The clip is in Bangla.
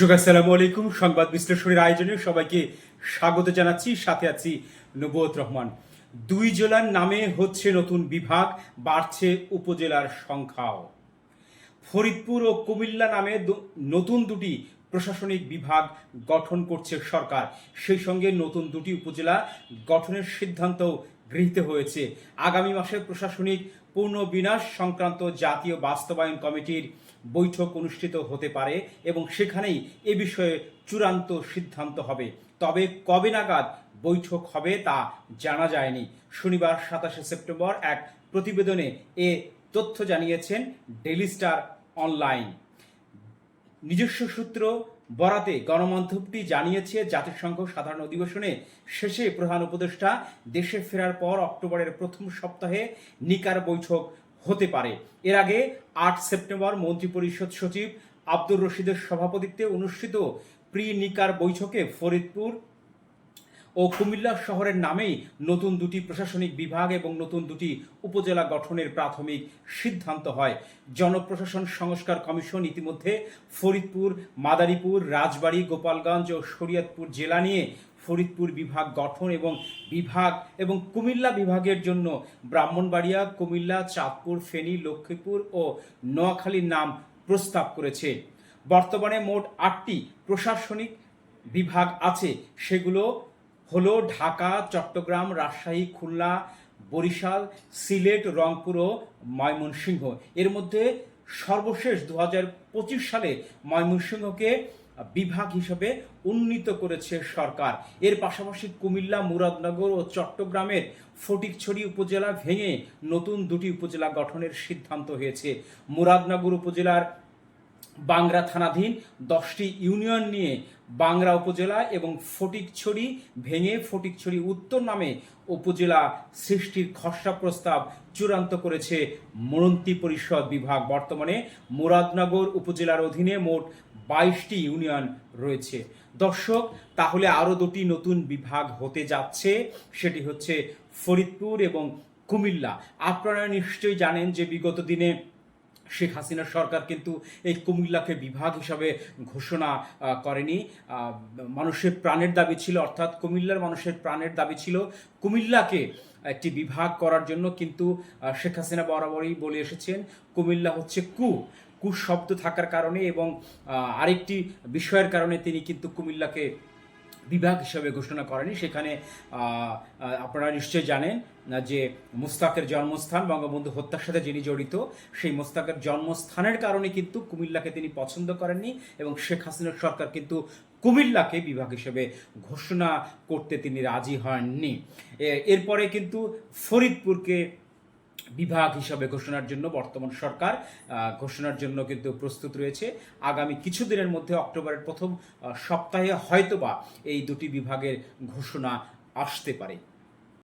দর্শক, আসসালামু আলাইকুম। সংবাদ বিশ্লেষণের আয়োজনে সবাইকে স্বাগত জানাচ্ছি। সাথে আছি নবুয়ত রহমান। দুই জেলার নামে হচ্ছে নতুন বিভাগ, বাড়ছে উপজেলার সংখ্যাও। ফরিদপুর ও কুমিল্লা নামে নতুন দুটি প্রশাসনিক বিভাগ গঠন করছে সরকার। সেই সঙ্গে নতুন দুটি উপজেলা গঠনের সিদ্ধান্ত গৃহীত হয়েছে। আগামী মাসে প্রশাসনিক পুনর্বিনাশ সংক্রান্ত জাতীয় বাস্তবায়ন কমিটির বৈঠক অনুষ্ঠিত হতে পারে এবং সেখানেই এ বিষয়ে চূড়ান্ত সিদ্ধান্ত হবে। তবে কবে নাগাদ বৈঠক হবে তা জানা যায়নি। শনিবার সাতাশে সেপ্টেম্বর এক প্রতিবেদনে এ তথ্য জানিয়েছেন ডেলি স্টার অনলাইন। নিজস্ব সূত্র বরাতে গণমাধ্যমটি জানিয়েছে, জাতিসংঘ সাধারণ অধিবেশনে শেষে প্রধান উপদেষ্টা দেশে ফেরার পর অক্টোবরের প্রথম সপ্তাহে নিকার বৈঠক হতে পারে। এর আগে আট সেপ্টেম্বর মন্ত্রিপরিষদ সচিব আব্দুর রশিদের সভাপতিত্বে অনুষ্ঠিত প্রি নিকার বৈঠকে ফরিদপুর ও কুমিল্লা শহরের নামেই নতুন দুটি প্রশাসনিক বিভাগ এবং নতুন দুটি উপজেলা গঠনের প্রাথমিক সিদ্ধান্ত হয়। জনপ্রশাসন সংস্কার কমিশন ইতিমধ্যে ফরিদপুর, মাদারীপুর, রাজবাড়ী, গোপালগঞ্জ ও শরীয়তপুর জেলা নিয়ে ফরিদপুর বিভাগ গঠন এবং বিভাগ এবং কুমিল্লা বিভাগের জন্য ব্রাহ্মণবাড়িয়া, কুমিল্লা, চাঁদপুর, ফেনী, লক্ষ্মীপুর ও নোয়াখালীর নাম প্রস্তাব করেছে। বর্তমানে মোট আটটি প্রশাসনিক বিভাগ আছে। সেগুলো হলো ঢাকা, চট্টগ্রাম, রাজশাহী, খুলনা, বরিশাল, সিলেট, রংপুর ও ময়মনসিংহ। এর মধ্যে সর্বশেষ দু সালে ময়মনসিংহকে বিভাগ হিসেবে উন্নীত করেছে সরকার। এর পাশাপাশি কুমিল্লা, মুরাদনগর ও চট্টগ্রামের ফটিকছড়ি উপজেলা ভেঙে নতুন দুটি উপজেলা গঠনের সিদ্ধান্ত হয়েছে। মুরাদনগর উপজেলার বাংরা থানাধীন দশটি ইউনিয়ন নিয়ে বাংরা উপজেলা এবং ফটিকছড়ি ভেঙে ফটিকছড়ি উত্তর নামে উপজেলা সৃষ্টির খসড়া প্রস্তাব চূড়ান্ত করেছে মরন্তি পরিষদ বিভাগ। বর্তমানে মুরাদনগর উপজেলার অধীনে মোট বাইশটি ইউনিয়ন রয়েছে। দর্শক, তাহলে আরও দুটি নতুন বিভাগ হতে যাচ্ছে, সেটি হচ্ছে ফরিদপুর এবং কুমিল্লা। আপনারা নিশ্চয়ই জানেন যে বিগত দিনে শেখ হাসিনার সরকার কিন্তু এই কুমিল্লাকে বিভাগ হিসাবে ঘোষণা করেনি। মানুষের প্রাণের দাবি ছিল, অর্থাৎ কুমিল্লার মানুষের প্রাণের দাবি ছিল কুমিল্লাকে একটি বিভাগ করার জন্য, কিন্তু শেখ হাসিনা বরাবরই বলে এসেছেন, কুমিল্লা হচ্ছে কু। কুশব্দ থাকার কারণে এবং আরেকটি বিষয়ের কারণে তিনি কিন্তু কুমিল্লাকে বিভাগ হিসাবে ঘোষণা করেনি। সেখানে আপনারা নিশ্চয়ই জানেন যে মুস্তাকের জন্মস্থান, বঙ্গবন্ধু হত্যার সাথে যিনি জড়িত, সেই মুস্তাকের জন্মস্থানের কারণে কিন্তু কুমিল্লাকে তিনি পছন্দ করেননি এবং শেখ হাসিনার সরকার কিন্তু কুমিল্লাকে বিভাগ হিসেবে ঘোষণা করতে তিনি রাজি হননি। এরপরে কিন্তু ফরিদপুরকে বিভাগ হিসাবে ঘোষণার জন্য বর্তমান সরকার ঘোষণার জন্য কিন্তু প্রস্তুত রয়েছে। আগামী কিছুদিনের মধ্যে অক্টোবরের প্রথম সপ্তাহে হয়তোবা এই দুটি বিভাগের ঘোষণা আসতে পারে।